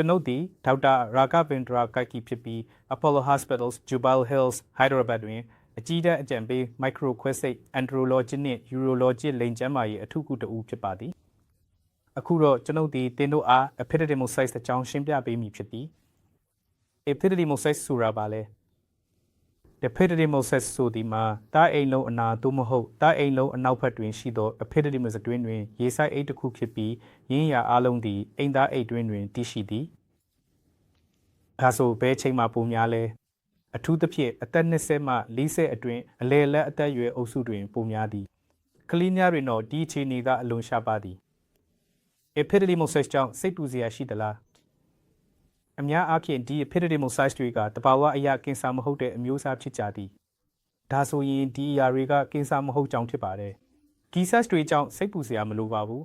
ကျွန်ုပ်သည်ဒေါက်တာရာဂဗင်ဒရာကိုက်ကီဖြစ်ပြီး Apollo Hospitals Jubail Hills Hyderabad တွင်အကြီးတန်းအကြံပေး Microquesic Andrology နှင့် Urology လိင်ကျန်းမာရေးအထူးကုတဦးဖြစ်ပါသည်အခုတော့ကျွန်ုပ်သည်တင်တို့အား epididymocytes အကြောင်းရှင်းပြပေးမည်ဖြစ်သည် epididymocytes ဆိုတာပါလဲ epididymocytes ဆိုသည်မှာတားအိမ်လုံးအနာသို့မဟုတ်တားအိမ်လုံးအနောက်ဘက်တွင်ရှိသော epididymis အတွင်းတွင်ရေဆိုင်အိတ်တစ်ခုဖြစ်ပြီးရင်းရာအလုံးသည်အိမ်သားအိတ်တွင်တွင်တည်ရှိသည် ဒါဆိုဘဲချိန်မှာပုံများလဲအထူးသဖြင့်အသက်20မှ40အတွင်းအလေလက်အသက်အရွယ်အုပ်စုတွင်ပုံများသည်ကလေးများတွင်တော့ဒီအခြေအနေကအလွန်ရှားပါသည် epididymocytes ကြောင့်စိတ်ပူစရာရှိသလားအများအားဖြင့်ဒီ epididymocytes တွေကတဘာဝအရာကင်ဆာမဟုတ်တဲ့အမျိုးအစားဖြစ်ကြသည်ဒါဆိုရင်ဒီအရာတွေကကင်ဆာမဟုတ်ကြောင်းဖြစ်ပါတယ်ဒီ cells တွေကြောင့်စိတ်ပူစရာမလိုပါဘူး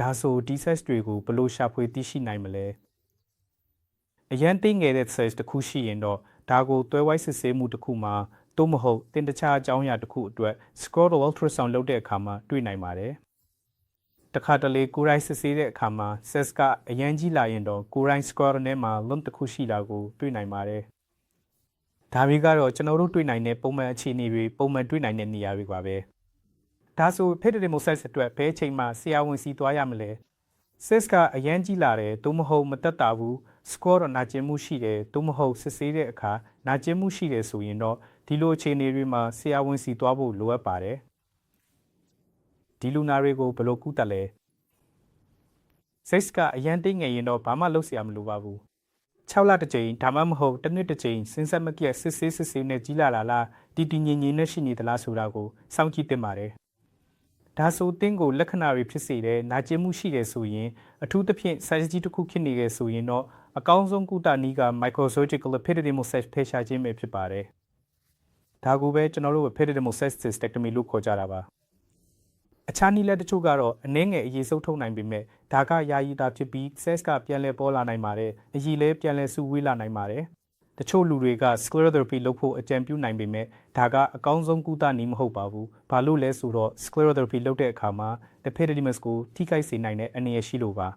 ဒါဆိုဒီ cells တွေကိုဘယ်လို့ရှာဖွေသိရှိနိုင်မလဲ အရန်သိငယ်တဲ့ cells တစ်ခုရှိရင်တော့ဒါကိုတွဲဝိုင်းစစ်ဆေးမှုတစ်ခုမှာသို့မဟုတ်တင်တခြားအကြောင်းအရာတစ်ခုအတွက် scrotal ultrasound လုပ်တဲ့အခါမှာတွေ့နိုင်ပါတယ်တခါတလေကိုယ်တိုင်စစ်ဆေးတဲ့အခါမှာ cells ကအရန်ကြီးလာရင်တော့ကိုယ်တိုင် scrotal ထဲမှာ lump တစ်ခုရှိတာကိုတွေ့နိုင်ပါတယ်ဒါတွေကတော့ကျွန်တော်တို့တွေ့နိုင်တဲ့ပုံမှန်အခြေအနေတွေပုံမှန်တွေ့နိုင်တဲ့နေရာတွေပါပဲဒါဆို epididymocytes အတွက်ဘယ်အချိန်မှဆရာဝန်စီသွားရမလဲ 6ကအရန်ကြီးလာတယ်သို့မဟုတ်မတက်တာဘူး score တော့နာကျင်မှုရှိတယ်သို့မဟုတ်စစ်ဆေးတဲ့အခါနာကျင်မှုရှိတယ်ဆိုရင်တော့ဒီလိုအခြေအနေတွေမှာဆရာဝန်စီသွားဖို့လိုအပ်ပါတယ်ဒီလူနာတွေကိုဘယ်လိုကုသလဲ6ကအရန်တိတ်ငယ်ရင်တော့ဘာမှလုပ်စရာမလိုပါဘူး6လတစ်ကြိမ်ဒါမှမဟုတ်တစ်နှစ်တစ်ကြိမ်စဉ်ဆက်မပြတ်စစ်ဆေးစစ်ဆေးနဲ့ကြီးလာလာလားတည်တည်ငြိမ်ငြိမ်နဲ့ရှိနေသလားဆိုတာကိုစောင့်ကြည့်သင့်ပါတယ် ဒါဆိုတင်းကိုလက္ခဏာတွေဖြစ်စေတဲ့နာကျင်မှုရှိတယ်ဆိုရင်အထူးသဖြင့် size ကြီးတစ်ခုဖြစ်နေခဲ့ဆိုရင်တော့အကောင်းဆုံးကုသနည်းက microsurgical epididymocyte ဖယ်ရှားခြင်းပဲဖြစ်ပါတယ်။ဒါကိုပဲကျွန်တော်တို့ epididymocyte cystectomy လို့ခေါ်ကြတာပါ။အခြားနည်းလမ်းတချို့ကတော့အနည်းငယ်အရေးစုပ်ထုတ်နိုင်ပေမဲ့ဒါကယာယီတာဖြစ်ပြီး cells ကပြန်လည်ပေါ်လာနိုင်ပါတယ်။အရည်လည်းပြန်လည်စုဝေးလာနိုင်ပါတယ်။ တချို့လူတွေက sclerotherapy လုပ်ဖို့အကြံပြုနိုင်ပေမဲ့ဒါကအကောင်းဆုံးကုသနည်းမဟုတ်ပါဘူး။ဘာလို့လဲဆိုတော့ sclerotherapy လုပ်တဲ့အခါမှာ epididymis ကိုထိခိုက်စေနိုင်တဲ့အနေရရှိလို့ပါ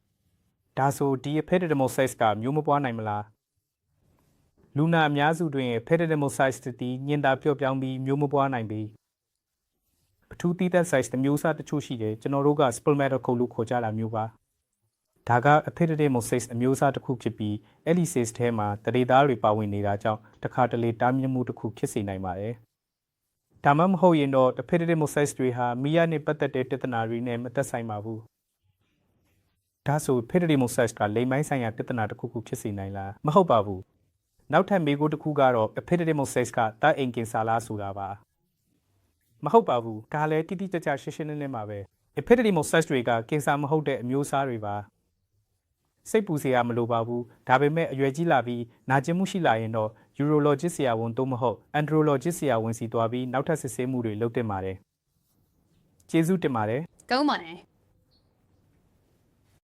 ။ဒါဆိုဒီ epididymocytes ကမျိုးမပွားနိုင်မလား။လူနာအများစုတွင် epididymocytes တီညင်တာပြော့ပြောင်းပြီးမျိုးမပွားနိုင်ပြီးပထူးသီးသန့် size တစ်မျိုးအစားတချို့ရှိတယ်ကျွန်တော်တို့က spermatocoel လို့ခေါ်ကြတာမျိုးပါ ဒါက epididymocytes အမျိုးအစားတစ်ခုဖြစ်ပြီး helices ထဲမှာတရေသားတွေပါဝင်နေတာကြောင့်တစ်ခါတလေတားမြစ်မှုတစ်ခုဖြစ်စေနိုင်ပါတယ်ဒါမှမဟုတ်ရင်တော့ epididymocytes တွေဟာမိရနဲ့ပတ်သက်တဲ့ပြဿနာတွေနဲ့မသက်ဆိုင်ပါဘူးဒါဆို epididymocytes ကလိမ်မိုင်းဆိုင်ရာပြဿနာတစ်ခုခုဖြစ်စေနိုင်လားမဟုတ်ပါဘူးနောက်ထပ်မေးခွန်းတစ်ခုကတော့ epididymocytes ကတာအင်ကင်ဆာလားဆိုတာပါမဟုတ်ပါဘူးဒါလည်းတိတိကျကျရှင်းရှင်းလင်းလင်းပါပဲ epididymocytes တွေကကင်ဆာမဟုတ်တဲ့အမျိုးအစားတွေပါ စိတ်ပူစရာမလိုပါဘူးဒါပေမဲ့အရွယ်ကြီးလာပြီးနာကျင်မှုရှိလာရင်တော့ urologist ဆရာဝန်သို့မဟုတ် andrologist ဆရာဝန်စီသွားပြီးနောက်ထပ်စစ်ဆေးမှုတွေလုပ်တင်ပါတယ်ကျေးဇူးတင်ပါတယ်ကုန်းပါနဲ့